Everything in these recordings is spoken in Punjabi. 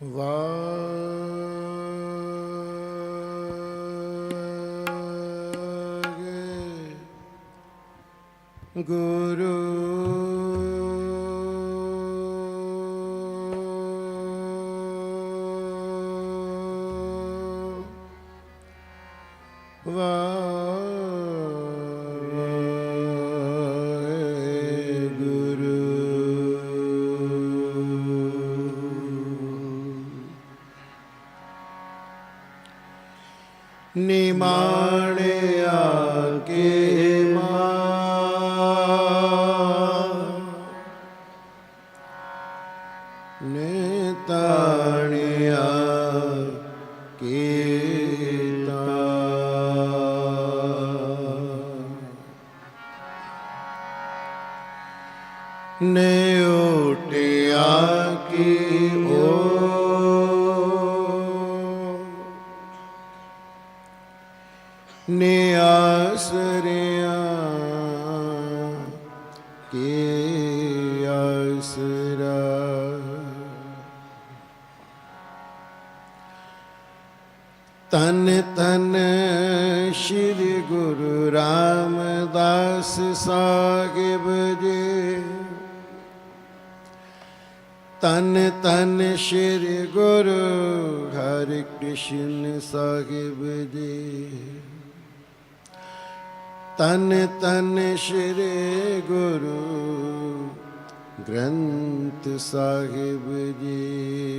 ਵਾਹਿ ਗੁਰੂ ਨੇ ਤਾਣਿਆ ਕੀਤਾ। ਨੇ ਓਟਿਆ ਕੀ ਓ। ਨੇ ਆਸਰਿਆ ਕੇ ਆਸਰਾ ਤਨ ਤਨ ਸ਼੍ਰੀ ਗੁਰੂ ਰਾਮਦਾਸ ਸਾਹਿਬ ਜੀ। ਤਨ ਤਨ ਸ਼੍ਰੀ ਗੁਰੂ ਹਰਿ ਕ੍ਰਿਸ਼ਨ ਸਾਹਿਬ ਜੀ। ਤਨ ਤਨ ਸ਼੍ਰੀ ਗੁਰੂ ਗ੍ਰੰਥ ਸਾਹਿਬ ਜੀ।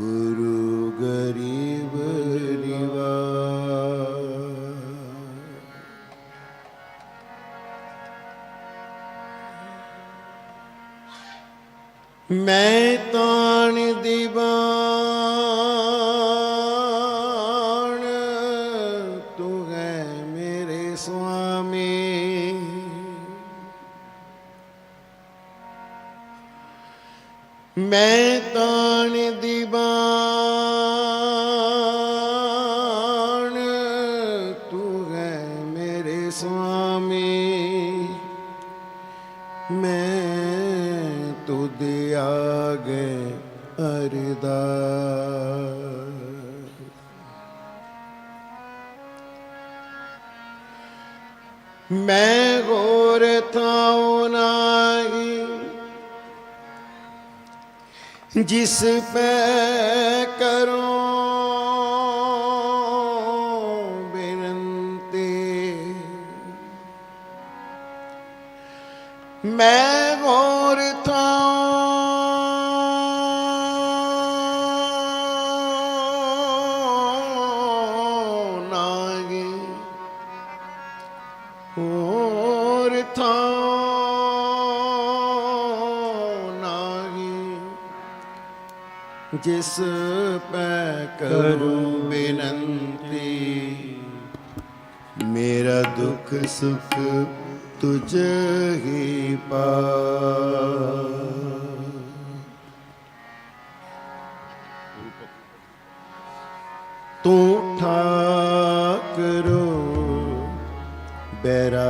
ਗੁਰੂ ਗਰੀਬ ਨਿਵਾਜ ਮੈਂ ਤਾਣ ਦੀਵਾਨ ਤੂੰ ਹੈ ਮੇਰੇ ਸੁਆਮੀ। ਮੈਂ ਤਾਣ ਦੀਵਾਨ, ਤੂੰ ਹੈ ਮੇਰੇ ਸੁਆਮੀ। ਮੈਂ ਤੁਧ ਆਗੇ ਅਰਦਾਸ। ਮੈਂ ਹੋਰ ਥਾਉ ਨਾ ਜਿਸ ਪੈ ਕਰੋ ਬੇਨਤੀ। ਮੈਂ ਹੋਰ ਜਿਸ ਪੈ ਕਰੂੰ ਬੇਨੰਤੀ। ਮੇਰਾ ਦੁੱਖ ਸੁਖ ਤੁਝ ਹੀ ਪਾ। ਤੂੰ ਠਾਕਰੋ ਬੈਰਾਗਰੋ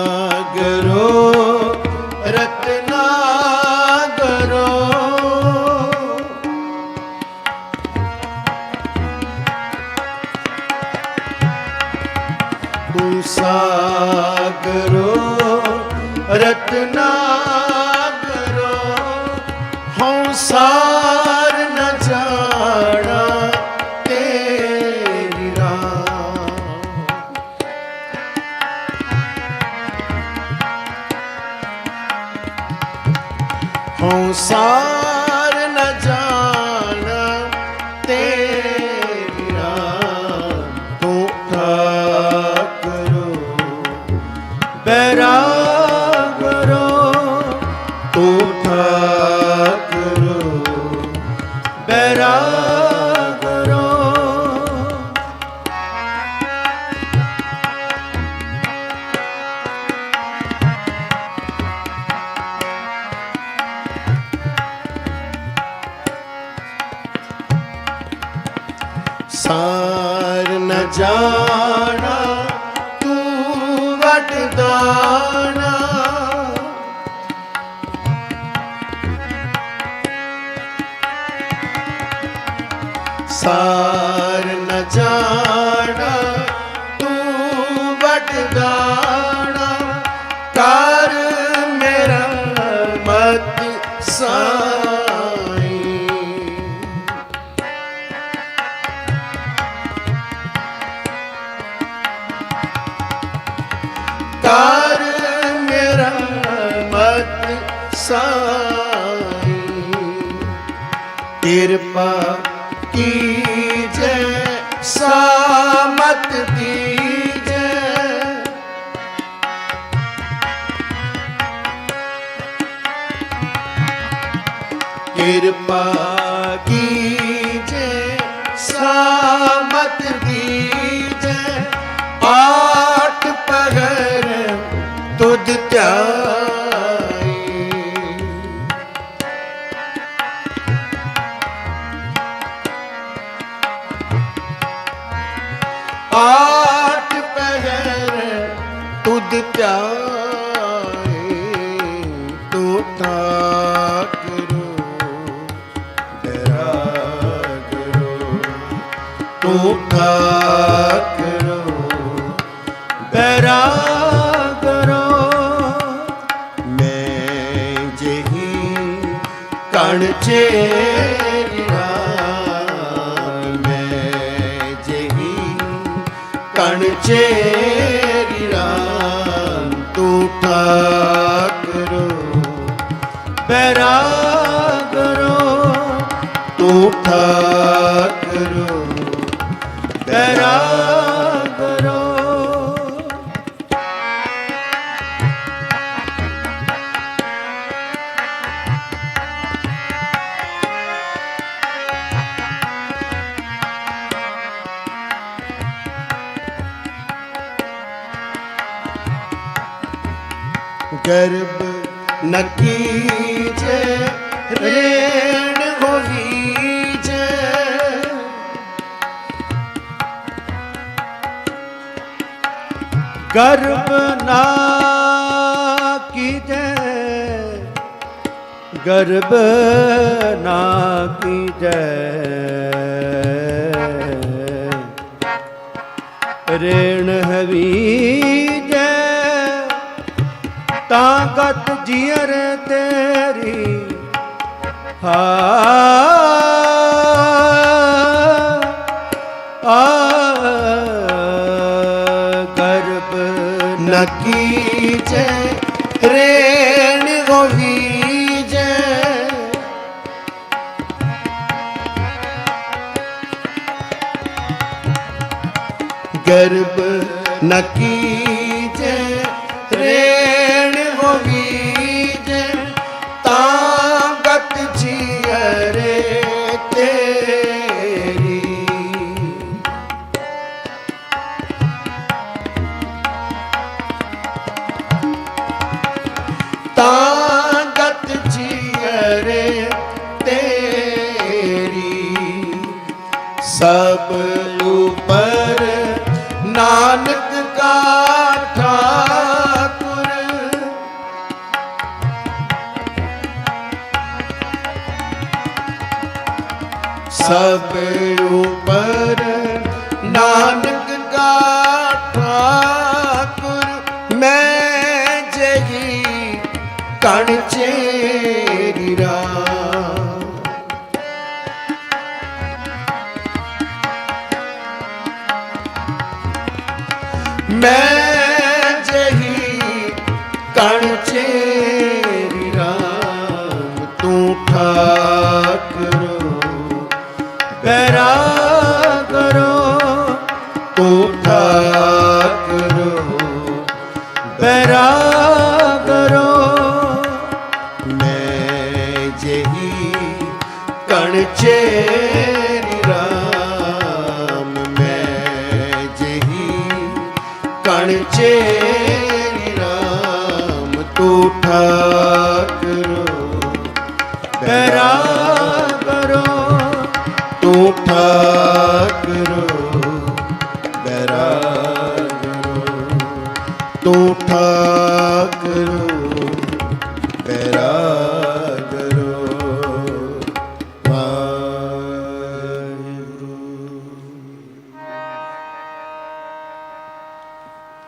ਸਾਗਰੋ ਰਤਨਾ ਬੈਰਾਗਰੋ ਤੂੰ ਠਾਕਰੋ। ਬੈਰਾਗਰੋ। ਸਾਰ ਨ ਜਾਣਾ ਤੂੰ ਵਟਦਾਣਾ ਸਾਰ ਸਾਈ। ਕਿਰਪਾ ਕੀਜੈ ਸਾਮਤ ਦੀਜੈ। ਕਿਰਪਾ ਤੂੰ ਠਾਕਰੋ ਬੈਰਾ ਕਰੋ ਮੈਂ ਜਹੀ ਕਣ ਚੇਰਾ ਮੈਂ ਜਹੀ ਕਣ ਚੇਰਾ। ਗਰਬ ਨਕੀ ਜੇ ਰੇਣ ਹੋਈ ਜੇ। ਗਰਬ ਨਾ ਕੀਜੈ ਗਰਬ ਨਾ ਕੀਜੈ। ਰੇਣ ਹਵੀ ਤਾਂ ਗਤ ਜੀਅਰ ਤੇਰੀ। ਹਾ। ਆ। ਗਰਬ ਨਕੀ ਜੇ ਰੇਣ ਹੋਈ ਜੇ ਗਰਬ ਨਕੀ ਸਭ ਉਪਰ ਨਾਨਕ ਕਾ ਠਾਕੁਰ। ਸਭ ਉਪਰ ਨਾਨਕ ਕਾ ਠਾਕੁਰ। ਮੈਂ ਜਹੀ ਮੈਂ ਜਹੀ ਕਣ ਚੇਰੀ ਰਾਮ ਤੂੰ ਠਾਕਰੋ ਕਣ